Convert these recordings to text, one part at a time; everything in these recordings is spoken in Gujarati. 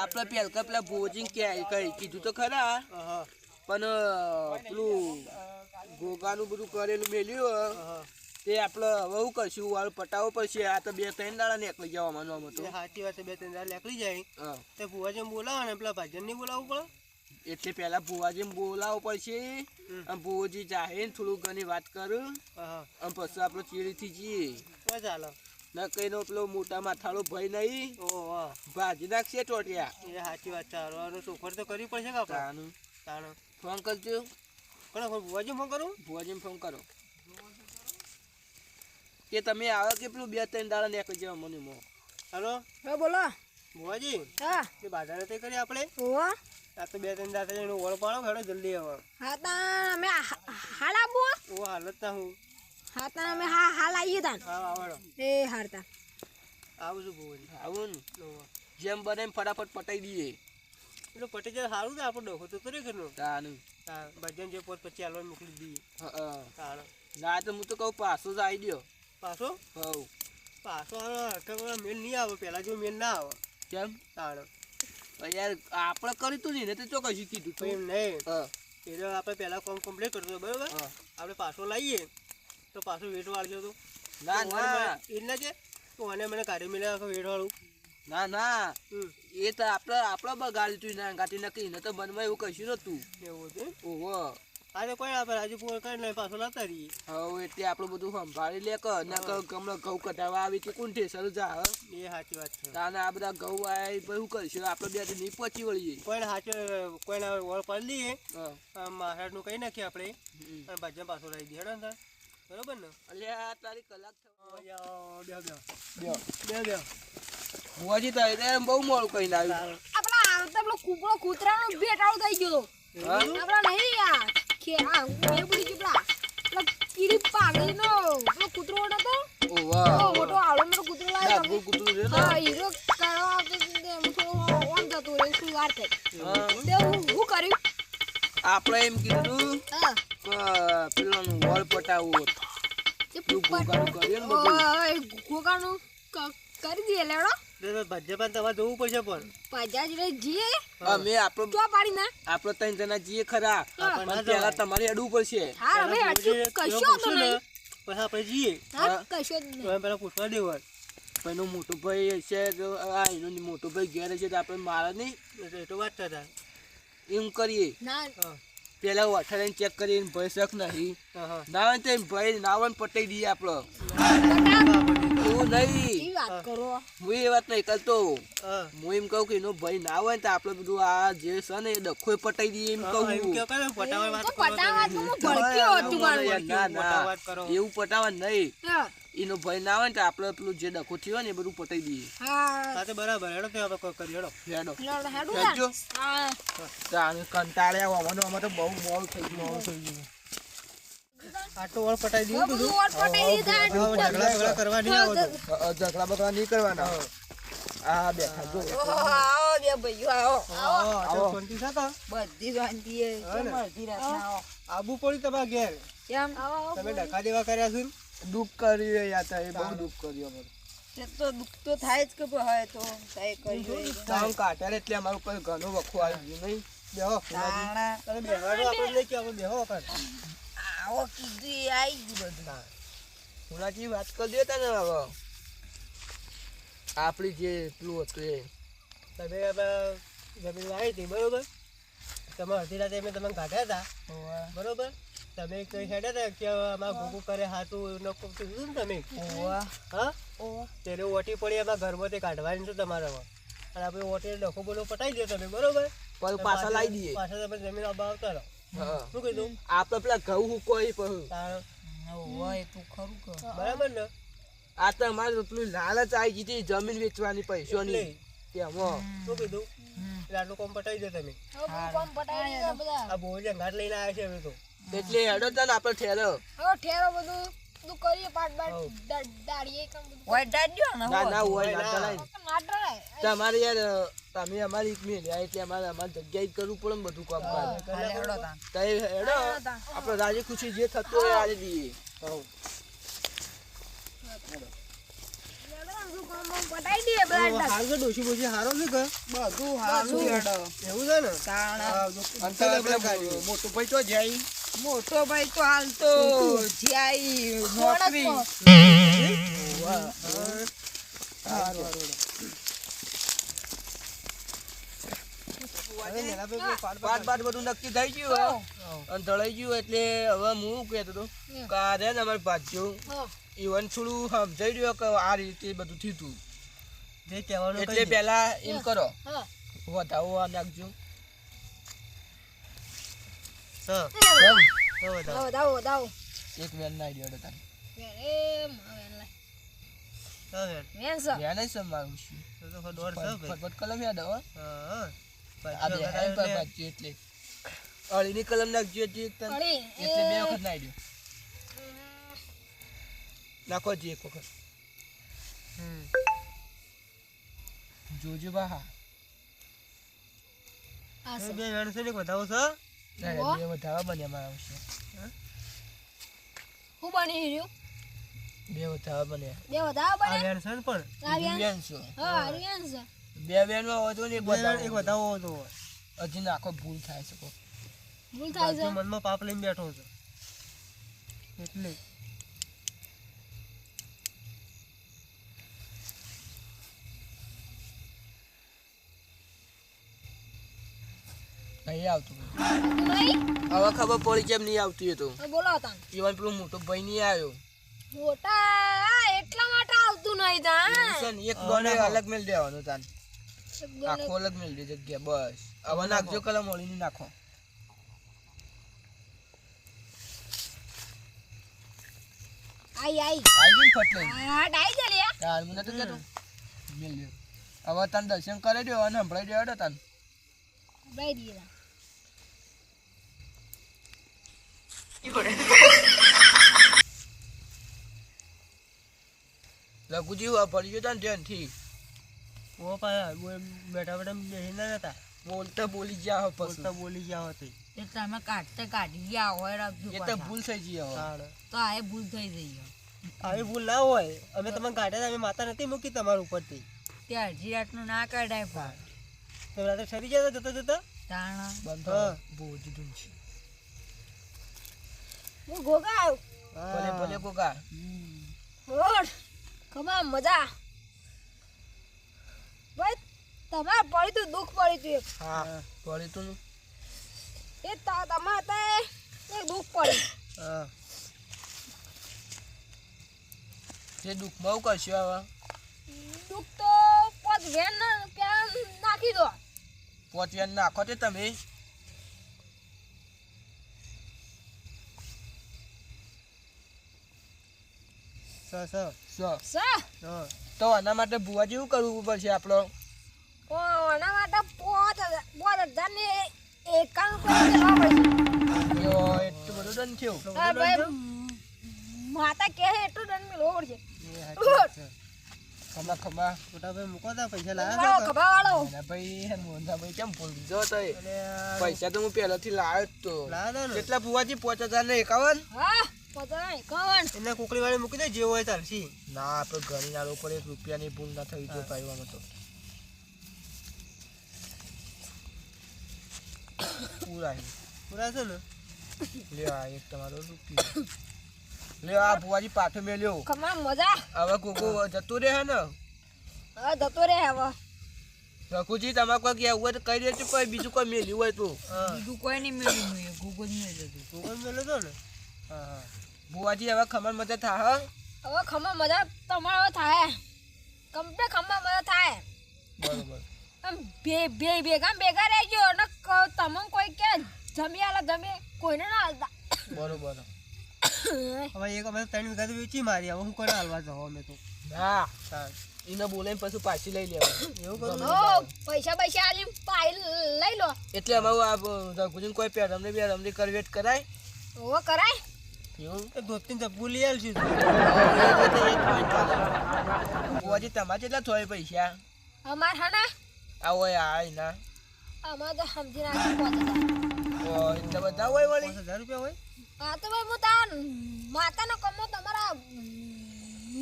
આપડે પેલકા પેલા ભોજન કે કીધું તો ખરા. પણ પેલું ગોગાનું બધું કરેલું મેલ્યું તે આપણે હવે શું કરશું? વાળું પટાવો પડશે. આ તો બે ત્રણ દાડા નીકળી જવા માનવામાં તો. સાચી વાત બે ત્રણ દાડા નીકળી જાય. તો તે ભુવાજી બોલાવો ને પેલા ભાજન નહીં બોલાવવું પડે. એટલે પેલા ભુવાજી બોલાવવું પડશે. અને ભુવાજી જાહે થોડું ઘણી વાત કરું. અને પછી આપણે ચીડીથી જઈએ. હા ચાલો ન કઈનો પેલો મોટા માથાળો ભય નહીં. ભાજી નાખશે ટોટિયા. એ સાચી વાત છે હારવાનું ચોખવટ તો કરવી પડશે કે આપણે? ફોન કરજો. કોને ફોન? ભુવાજી ફોન કરું? ભુવાજીને ફોન કરો. કે તમે આવો કે પેલું બે ત્રણ દાડા નીકળી જવા મને મો. હાલો? હા બોલો. ભુવાજી હા. તે બાજાર તે કરી આપણે? ઓવા આ તો બે ત્રણ દાડા એનો ઓળ પાડો હેડો જલ્દી આવો હા તા અમે હાલ આવો ઓ હાલત તા હું. હા તા અમે હા હાલ આવીએ તા હા આવડો એ હારતા આવું છું ભુવાજી આવું ને? જેમ બને એમ ફટાફટ પટાઈ દઈએ. એટલે પટી જાય સારું ને આપણો ડોખો તો કરે ઘરનો તાનું. તા ભજન જે પોત પછી હાલવા મોકલી દઈએ. હા ના તો હું તો કહું પાછો જ આવી દો પાછો? હવ. પાછો હરખા મેલ નહીં આવે પેલા જો મેલ ના આવે. કેમ? તાણ યાર આપણે કર્યું તું નહીં તો ચો કીધું તો. એમ નહીં. એટલે આપણે પહેલા કોમ કમ્પ્લીટ કરતો બરાબર? આપણે પાછો લાવીએ તો પાછો વેટ વાળજો તો. ના ના. એટલે એ જ અને મને કાઢી આખો વેટ વાળું. ના ના. એ તો આપણે આપણે બગાડ્યું તું ના ગાતી નક્કી ને તો મનમાં એવું કશું નતું એવું છે ઓહો. આજે કોઈ આપણે આજે પૂરો કરી લઈને પાછો લાતા રહીએ. હવે એટલે આપણું બધું સંભાળી લે કે ના કે ગમણા ઘઉં કઢાવા આવી કે કુંઠે ઠેસર જા હ એ સાચી વાત છે. તાને આ બધા ઘઉં આય પછી શું કરશું? આપણે બે તો નહીં પહોંચી વળીએ. કોઈને સાચો કોઈને વળ પાડી હા. માથાનું કહી નાખીએ આપણે. અને ભાજ્યા પાછો રહી દઈએ હેડો ને. બરોબર ને? અલ્યા તારી કલાક થયો બે બે. બે. બે બે. ભુવાજી તો એમ બહુ મોડું કહીને આવ્યું. આપણા આ તો પેલો કૂપડો કૂતરાનો ભેટાળો થઈ ગયો હા? આપણા નહીં આ કે આ એ પેલો કૂતરો નતો ઓ વાહ. એવો મોટો આવડો મોટો કૂતરો લાવ્યો ડાકુ કૂતરું છે હા હીરો કરવા આવતો તો થોડો ઓમ જતું રહે શું વાર થઈ. તે હું હું કર્યું? આપણે એમ કીધું હા. કે પેલાનું વળ પટાવું તે તું ભૂગાનું કર્યું ને બધું. ગોગાનું કરી દઈએ લેડો ભાજ્યા પણ તમારે જોવું પડશે પણ. પાજા જોડે જીએ. અમે આપણો ચો પાડી ના આપણો ત્રણ જણા જઈએ ખરા. પણ પેલા તમારે અડવું પડશે. હા હવે પહેલા કશો તો નહીં. પછી આપણે જઈએ હા કશો નહીં. પેલા પૂછવા દેવા એનો મોટો ભાઈ છે આ એનો મોટો ભાઈ ઘેર છે તો આપણે મારે નહીં. એટલે એ તો વાત છે. એમ કરીએ. ના. પેલા અઠાડીને ચેક કરીને ભાઈ શક નહીં. ના હોય તો ભાઈ ના હોય ને પટાઈ દઈએ આપણો. એવું નહીં. ઈ વાત કરો. હું એ વાત નહીં કરતો. હું. એમ કહું કે એનો ભાઈ ના હોય ને તો આપણે બધું આ જે છે ને એ ડખો પટાઈ દઈએ એમ કહું. ના ના એવું પટાવા નહીં. એનો ભય ના હોય ને તો આપણે પેલું જે ડખો થયો ને એ બધું પટાઈ દઈએ. હા. તો બરાબર. હેડો તો આપણે કરી હેડો. હેડો. હેડો. હેડો હેડજો. હા. કંટાળ્યા હોવાનું આમાં તો બહુ મોડું થઈ ગયું. આટલું વળ પટાઈ દીધું બધું બધું? પટાઈ દીધા હવે ઝઘડા કરવા નહીં આવો ઝઘડા બગડા નહીં કરવાના. આ બેઠા જો. આવો બે ભાઈઓ આવો. હા, શાંતિ છે બધી શાંતિ હે. હા ને? કેમ અડધી રાતના આવો? આબુ પડ્યું તમારા ઘેર? કેમ? તમે ડખા દેવા કર્યા છો દુઃખ કર્યું યાર એ બહુ દુઃખ કર્યું અમારે. તે તો દુઃખ તો થાય જ કે હવે તો થાય કરી કામ એટલે અમારું ઉપર ઘણું વખો આવી ગયું નહીં. બેહો બેહો આપણે નહીં કે આપણે બેહો. આવો કીધું એ આવી ગયું બધું હુનાજી વાત કરી દે તને હવે. આપણી જે પેલું હતું એ. તમે જમીન આવી હતી બરોબર? તમે અડધી રાતે અમે તમને કાઢ્યા હતા. બરોબર? તમે કઈ હેડ્યા હતા કે અમારા ભૂકું કરે હાથું ન કીધું ને તમે? હા? તેને ઓટી પડી એમાં ઘરમાંથી કાઢવાની છે તમારે અને આપણે ઓટી ડખો બોલો પટાઈ દો તમે બરોબર? પછી લાવી દઈએ. પાછા તમે જમીન આવતા રહો. શું કીધું? આપણે પેલા ઘઉં તું ખરું કે. બરાબર ને? આ તો અમારે પેલું લાલચ આવી ગઈ હતી જમીન વેચવાની પૈસોની. તેમાં શું કીધું? એટલે કોમ પટાઈ દો તમે. આ બહુ ઘાટ લઈને આવ્યા છે હવે તો. એટલે હેડો તને આપણે ઠેરો હવે ઠેરો બધું બધું કરીએ પાટ બાટ દાડીએ કામ બધું. ઓય દાડ્યો ને ના ના હોય ના. તમારે યાર તમે અમારી એક મેલ્યા એટલે અમારે અમારી જગ્યાએ કરવું પડે ને બધું કામ હેડો હેડો આપણે રાજી ખુશી જે થતું હોય આજે દઈએ. પટાઈ દઈએ બધા હાલ તો ડોશી બોશી હારો છે કે બધું હારું હેડો. એવું છે ને? તાણ. મોટું ભાઈ તો જાય. મોટો ભાઈ તો હાલ તો જ્યાંય નોકરી. પાટ બાટ બધું નક્કી થઈ ગયું અને ઢળાઈ ગયું એટલે હવે હું કહેતો હતો કે આ રે ને અમારે ભાજ્યો. હા. થોડું સમજાઈ રહ્યો કે આ રીતે બધું થયું હતું જે કહેવાનું એટલે પહેલા એમ કરો. વધાવો આ નાખજો. દાવો દાવો એક વેન ના આઈડિયા હતા મારે. મેન છે વેન. જ સમાવું છું. ફટફટ કલમ યાદ હો હા, હા. આ બન્યા એટલે અળીની કલમ નાખજો બે વખત ના નાખો જ એક વખત. જોજો બા હા આ એ બે વેણ ને વધાવો છે? બે વધાવા બન્યા મારા આવશે. શું બની રહ્યું? બે વધાવા બન્યા. બે વધારે આ બને છે પણ? આ વ્યાન? હા આર્યન છે બે બેનમાં હતો ને એક બે એક વધાવો વધાવો હતો હજી નાખો ભૂલ થાય છે ભૂલ થાય છે. મનમાં પાપ લઈને બેઠો છો. એટલે. નહીં આવતું. હવે ખબર પડી કેમ નહીં આવતી એ તો. તો બોલો ઈવન પેલો મોટો ભાઈ નહીં આવ્યો. મોટા? એટલા માટે આવતું નહીં તા એક ગોને અલગ મેલ દેવાનું તાન આખો અલગ દે જગ્યા બસ. હવે નાખજો કલમ ઓળીને નાખો. આઈ આઈ. આઈ ગઈ ફટલે હા ડાઈ ગઈ લે તાર મને તો કહેતો મેલ દે. હવે તન દર્શન કરી દો અને સંભળાઈ દો હેડો તન. દઈએ તા. લઘુજી આ પડી ગયો ધ્યાનથી. ઓ પાછા બોલ બેઠા બેઠા બેસી ના જતા બોલતા બોલી ગયા હવે બોલતા બોલી ગયા હતી એ તમે કાઢતે કાઢી ગયા હોય રાખજો એ તો. ભૂલ થઈ ગઈ તાણ. તો આ ભૂલ થઈ જઈ આવી ભૂલ ના હોય. અમે તમને કાઢ્યા અમે માતા નથી મૂકી તમારા ઉપરથી. તે અડધી રાતનું ના કાઢાય પણ. તો રાત્રે સરી જતા જતો જતો. તાણા. બંધ હા. જીધું છે હું ગોગા ભલે ભલે કોકા રોડ. કમા મજા. ભાઈ તમારે પડી તું દુઃખ પડી તું હા પડી તું. એ તમારે હતા એક દુઃખ પડી. હા. તે દુઃખ બહુ કરશું આવા. દુઃખ તો પોત વેન નાખી દો. પોચવેન નાખો તે તમે. સ સ. સ. સ. તો આના માટે ભુવા જેવું કરવું પડશે આપણો. ઓના માટે પોત પોત હજાર એકાણું પડશે. એટલું બધું દંડ થયું? માતા કહે એટલું દંડ મેળવો પડશે. ખમા ખમા મોટા ભાઈ મૂકો તા પૈસા વાળો ખભા વાળો ભાઈ ભાઈ કેમ તો હું પહેલાથી લાવ્યો જ તો. કેટલા ભુવાજી? પાંચ હજાર ને એકાવન? હા. એને કુકડી વાળી મૂકી દે જેવો હોય ચાલશે. ના આપણે ઘણી ના લોકો એક રૂપિયાની ભૂલ ના થઈ જો પાડવામાં તો. પૂરા પૂરા છે ને? લે આ એક તમારો રૂપિયો. લે આ ભુવાજી પાછો મેલ્યો. કમા મજા? હવે કોકો જતું રહે ને? હા જતો રે હવે. રઘુજી તમારે કોઈ ગયા હોય તો કહી દેજો કોઈ બીજું કોઈ મેલ્યું હોય તો. બીજું કોઈ નહીં મેલ્યું એ ગૂગલ મેળવ્યું હતું. કોકડ મેલો તો ને? હા હા. ભુવાજી હવે ખમણ મજા થા હવે ખમણ મજા તમારે હવે થાય. કમ્પ્લેટ ખમણ મજા થાય. બરોબર. આમ બે બે ભેગા ભેગા રહેજો અને ને તમને કોઈ કે જમી આલા જમી કોઈને ના હાલતા. બરોબર. હવે એક અમે ત્રણ વીઘા તો વેચી મારી હવે હું કોને હાલવા જાઉં અમે તો? ના. તાર. એને બોલાઈને પછી પાછી લઈ લેવા. એવું કરું ઓ પૈસા પૈસા આલી પાઈ લઈ લો. એટલે અમારું આ રઘુજીને કોઈ પેરમની બેરમની કરવેટ કરાય. ઓ કરાય. તમારે કેટલા થોય પૈસા? અમાર હના આ એના. તો સમજી ઓ બધા હોય વળી? પાંચ હજાર રૂપિયા હોય? હા તો ભાઈ હું તાર માતાનો કમો તમારા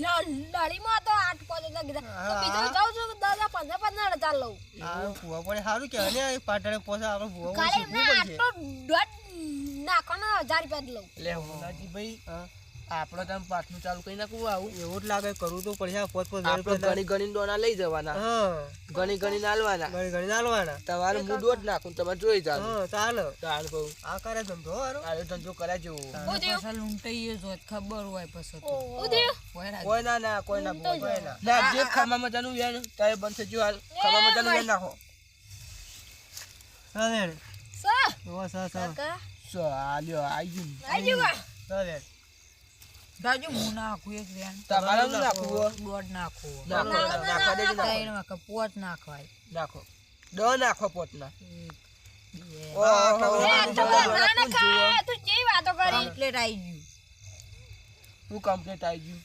લડીમાં તો આઠ પહોંચતા કીધા. તો બીજો હજાર લઉં આ ભૂવા પડે સારું કે અને પાટણે પોસે આપણે ભૂવા ખાલી ના આટલો દોઢ નાખવાનો હજાર રૂપિયા લઉં. એટલે હોનાજી ભાઈ હા. આપણે તમે પાછું ચાલુ કરી નાખવું આવું. એવું જ લાગે કરવું તો પડશે પોત પોત રૂપિયા ઘણી ઘણી લઈ જવાના. હા. ગણી ઘણી નાલવાના ગણી ગણી નાલવાના તમારે હું દોઢ નાખું તમે જોઈ જાવ હા ચાલો. ચાલ કહું આ કરે ધંધો હારો. આરે ધંધો કરે જેવું. પાછા લૂંટાઈએ જો ખબર હોય પછી તો. કોઈ ના ના કોઈ ના કોઈ ના. ના જે ખામા મજાનું વેણ તારે બંધ થઈ ગયું હાલ. ખામા મજાનું વેણ નાખો. સર ઓ સા. સા કાકા. સો આ લ્યો આઈ ગયું. આઈ ગયું ચાલે દાજુ હું નાખું એક વેણ. તમારે નાખવું? દોઢ નાખું. નાખો નાખવા દેજો નાખો પોચ નાખવાય. નાખો દો નાખો પોતના એક, બે. ઓહો એ તો ના ના ખા તું કેવી વાતો કરી કમ્પ્લીટ આઈ ગયું. તું કમ્પ્લીટ આવી ગયું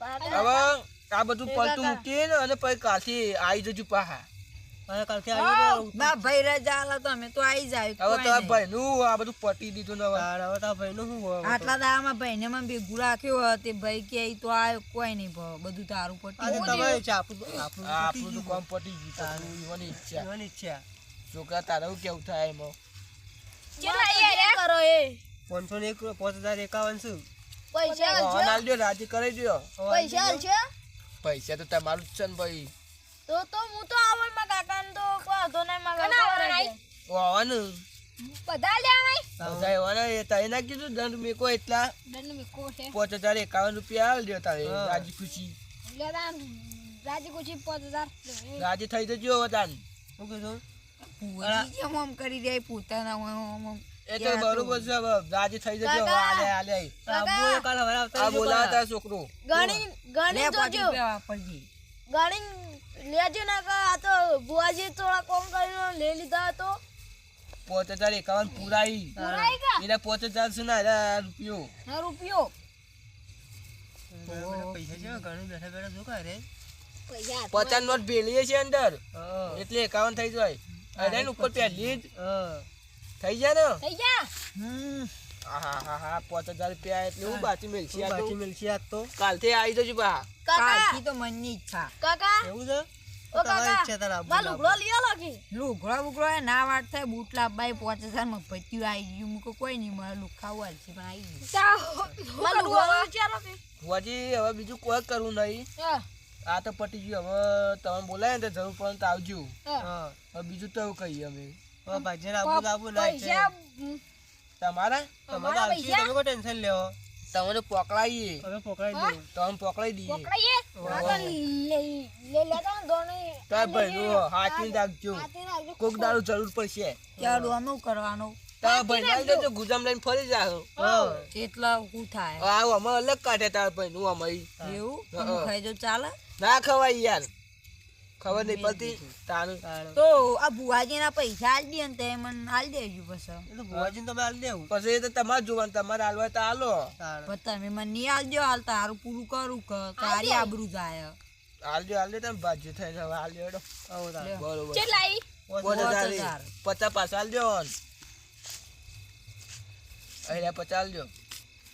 કાકા, હવે આ બધું પલટું મૂકીને અને પછી કાલથી આવી જજુ પાહા અને કાલથી આવી તો બા ભાઈ રજા આલે તો અમે તો આઈ જાય હવે તો આ ભાઈનું આ બધું પટી દીધું ને હવે. તાર હવે તાર શું હોય? આટલા દાડામાં ભાઈને મને ભેગું રાખ્યો તે ભાઈ કે તો આ કોઈ નહીં ભાવ. બધું તારું પટી તમારે છે, આપણું આપણું આ તો આપણું તો કામ પટી ગયું તારું ઈવોની ઈચ્છા. જીવવાની ઈચ્છા. છોકરા તારે કેવું થાય એમાં? કેટલા કરો એ? પાંચસો ને એક પાંચ હજાર એકાવન શું? પૈસા રાજી કરી દો પૈસા પૈસા તો તમારું જ છે ને ભાઈ. તો તો હું તો આવડ તો વાંધો નહીં માં કાકા આવવાનું બધા લેવાય બધા એવાના એ તારે ના કીધું દંડ મેકો એટલા. દંડ મેકો છે. પાંચ હજાર એકાવન રૂપિયા તારે રાજી ખુશી. લેતા રાજી કુછી પાંચ રાજી થઈ જજો હવે શું કીધું ભુવાજી કેમ કરી દે પોતાના આમ આમ. એ તો બરોબર છે રાજી થઈ જજો આલે આલે. આ. તારા છોકરો. ગણી ગણી જોજો. ગણી લેજો ને કે આ તો બુઆજી થોડા કોમ કરીને લઈ લીધા તો. પાંચ હજાર એકાવન પુરાઈ. એને પાંચ હજાર છે ને આ રૂપિયો. ના રૂપિયો. પૈસા છે ઘણું બેઠા બેઠા શું કરે? પૈસા પચાસ નોટ ભેલીએ છે અંદર. એટલે એકાવન થઈ જાય. અરે ને ઉપર પહેલી જ. હા. થઈ જાય ને? થઈ ગયા હમ. હા હા હા પાંચ હજાર રૂપિયા એટલે હું બાકી મેલશી આ બાકી મેલશી આજ તો. કાલથી આવી જજો બા. કાકા! કાલથી તો મનની ઈચ્છા. કાકા! એવું છે? લાવવું. લુગડો બુગડો ના વાટ થાય બૂટ લાવવાય પાંચ હજારમાં આવી ગયું. મૂકો કોઈ નહીં મારે લુખાવું હાલશે પણ આવી ગયું. હવે બીજું કોઈ કરવું નહીં. આ તો પટી ગયું. હવે તમે બોલાય ને જરૂર પડે તો આવજો. બીજું તો એવું કહીએ અમે. લાવવું પૈસા તમારા? તમારે આવશે તમે કોઈ ટેન્શન લેવો તમને પકડાઈએ તમે પકડાઈ દઉં તમે પકડાઈ દઈએ પકડાઈએ લે લે તો દોને તાર ભાઈ હાથની હાથી રાખજો. કોક દારૂ જરૂર પડશે. ચાલો આનું કરવાનું? તારા ભાઈ આવી દેજો ગુજામ લઈને ફરી જાઓ હા. એટલે થાય. આવો અમે અલગ કાઢે તાર ભાઈ નું અમારી. એવું? ખાઈ જાઓ ચાલે? ના ખવાય યાર. ખબર નહીં પડતી. તારું તો આ ભુવાજીના પૈસા આલ દે ને તે મને આલ દેજો પછી. ભુવાજી તમે આલી દેવું. પછી એ તો તમારે જોવાનું તમારે હાલવા તો હાલો. પણ તમે મને નહીં આલજો હાલ તારું પૂરું કરું કે તારી આબરૂ જાય. હાલજો હાલજો તમે બાજુ થઈ જાવ હાલજો. આવો બરોબર. ચલાઈ. પચાસ પાછા હાલજો અહીંયા પચાસ હાલજો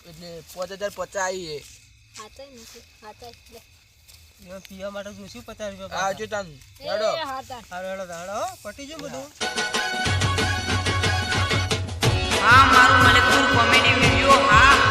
એટલે પાંચ હજાર પચાસ આવીએ હાથે નથી. હાથે પીવા માટે જોશું પચાસ રૂપિયા આવજો તાન હેડો. હેડો હેડો પટી જો બધું. હા મારું મને પૂરું કોમેડી વિડિયો હા.